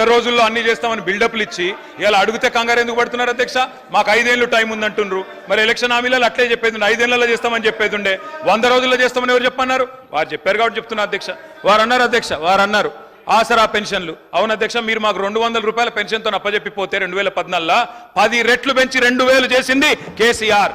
వంద రోజుల్లో అన్ని చేస్తామని బిల్డప్లు ఇచ్చి ఇలా అడిగితే కంగారు ఎందుకు పడుతున్నారు అధ్యక్ష? మాకు ఐదేళ్ళు టైం ఉందంటున్నారు మరి ఎలక్షన్ హామీలలో అట్లే చెప్పేది ఉండే, ఐదేళ్ళలో చేస్తామని చెప్పేది ఉండే. వంద రోజుల్లో చేస్తామని ఎవరు చెప్పన్నారు? వారు చెప్పారు కాబట్టి చెప్తున్నా అధ్యక్ష. వారు అన్నారు అధ్యక్ష వారు అన్నారు. ఆసరా పెన్షన్లు. అవును అధ్యక్ష మీరు మాకు రెండు వందల రూపాయల పెన్షన్తో అప్పజెప్పిపోతే రెండు వేల పద్నాలుగులో పది రెట్లు పెంచి రెండు వేలు చేసింది కేసీఆర్.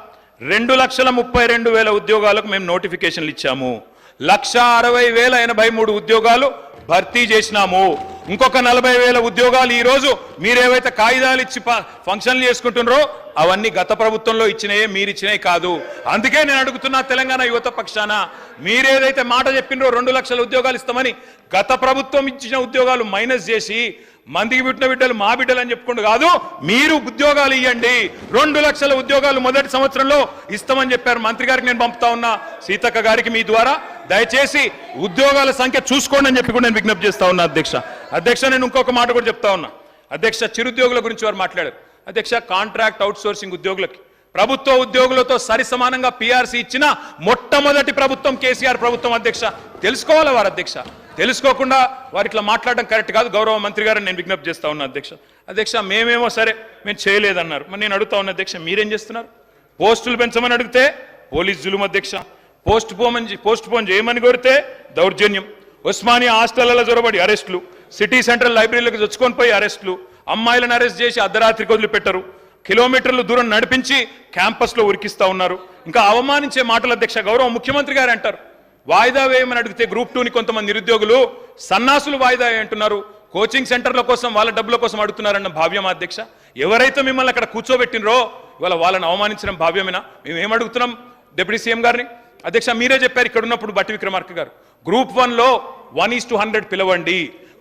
రెండు లక్షల ముప్పై రెండు వేల ఉద్యోగాలకు మేము నోటిఫికేషన్లు ఇచ్చాము. లక్ష అరవై వేల ఎనభై మూడు ఉద్యోగాలు భర్తీ చేసినాము. ఇంకొక నలభై వేల ఉద్యోగాలు ఈ రోజు మీరేవైతే కాగితాలు ఇచ్చి ఫంక్షన్లు చేసుకుంటున్నారో అవన్నీ గత ప్రభుత్వంలో ఇచ్చినాయే మీరు ఇచ్చినాయి కాదు. అందుకే నేను అడుగుతున్నా తెలంగాణ యువత పక్షాన మీరేదైతే మాట చెప్పినరో రెండు లక్షల ఉద్యోగాలు ఇస్తామని గత ప్రభుత్వం ఇచ్చిన ఉద్యోగాలు మైనస్ చేసి మందికి పుట్టిన బిడ్డలు మా బిడ్డలు అని చెప్పుకుంటూ కాదు మీరు ఉద్యోగాలు ఇవ్వండి రెండు లక్షల ఉద్యోగాలు మొదటి సంవత్సరంలో ఇస్తామని చెప్పారు మంత్రి గారికి నేను పంపుతా ఉన్నా సీతక్క గారికి మీ ద్వారా. దయచేసి ఉద్యోగాల సంఖ్య చూసుకోండి అని చెప్పి కూడా నేను విజ్ఞప్తి చేస్తా ఉన్నా అధ్యక్ష. అధ్యక్ష నేను ఇంకొక మాట కూడా చెప్తా ఉన్నా. అధ్యక్ష చిరుద్యోగుల గురించి వారు మాట్లాడారు. అధ్యక్ష కాంట్రాక్ట్ అవుట్సోర్సింగ్ ఉద్యోగులకి. ప్రభుత్వ ఉద్యోగులతో సరి సమానంగా పిఆర్సీ ఇచ్చిన మొట్టమొదటి ప్రభుత్వం కేసీఆర్ ప్రభుత్వం అధ్యక్ష. తెలుసుకోవాలి వారు అధ్యక్ష? తెలుసుకోకుండా వారు ఇట్లా మాట్లాడడం కరెక్ట్ కాదు. గౌరవ మంత్రి గారు నేను విజ్ఞప్తి చేస్తా ఉన్నా అధ్యక్ష. అధ్యక్ష మేమేమో సరే మేము చేయలేదన్నారు. మరి నేను అడుగుతా ఉన్నా అధ్యక్ష మీరేం చేస్తున్నారు? పోస్టులు పెంచమని అడిగితే పోలీస్ జులుం అధ్యక్ష. పోస్ట్ పోమని పోస్ట్ పోన్ చేయమని కోరితే దౌర్జన్యం. ఉస్మానియా హాస్టళ్ళలో జొరబడి అరెస్టులు. సిటీ సెంట్రల్ లైబ్రరీలకు చొచ్చుకొని పోయి అరెస్టులు అమ్మాయిలను అరెస్ట్ చేసి అర్ధరాత్రికి వదిలిపెట్టరు. కిలోమీటర్లు దూరం నడిపించి క్యాంపస్లో ఉరికిస్తా ఉన్నారు. ఇంకా అవమానించే మాటల అధ్యక్ష గౌరవ ముఖ్యమంత్రి గారు అంటారు. వాయిదా వేయమని అడిగితే గ్రూప్ టూని కొంతమంది నిరుద్యోగులు సన్నాసులు వాయిదా అంటున్నారు. కోచింగ్ సెంటర్ల కోసం వాళ్ళ డబ్బుల కోసం అడుగుతున్నారన్న భావ్యం అధ్యక్ష? ఎవరైతే మిమ్మల్ని అక్కడ కూర్చోబెట్టినరో ఇవాళ వాళ్ళని అవమానించడం భావ్యమేనా? మేము ఏం అడుగుతున్నాం డిప్యూటీ సీఎం గారిని? అధ్యక్ష మీరే చెప్పారు ఇక్కడ ఉన్నప్పుడు బట్టి విక్రమార్క గారు గ్రూప్ వన్లో వన్ ఈస్ టు హండ్రెడ్ పిలవండి.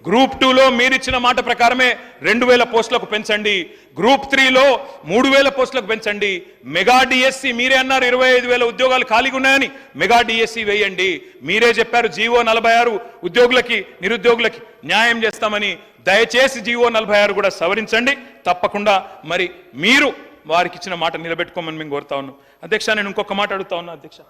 గ్రూప్ టూలో మీరిచ్చిన మాట ప్రకారమే రెండు వేల పోస్టులకు పెంచండి. గ్రూప్ త్రీలో మూడు వేల పోస్టులకు పెంచండి. మెగా డిఎస్సి మీరే అన్నారు ఇరవై ఐదు వేల ఉద్యోగాలు ఖాళీగా ఉన్నాయని. మెగా డిఎస్సి వేయండి. మీరే చెప్పారు జీవో నలభై ఆరు ఉద్యోగులకి నిరుద్యోగులకి న్యాయం చేస్తామని. దయచేసి జీవో నలభై ఆరు కూడా సవరించండి. తప్పకుండా మరి మీరు వారికి ఇచ్చిన మాట నిలబెట్టుకోమని మేము కోరుతా ఉన్నాం. అధ్యక్ష నేను ఇంకొక మాట అడుగుతా ఉన్నా అధ్యక్ష.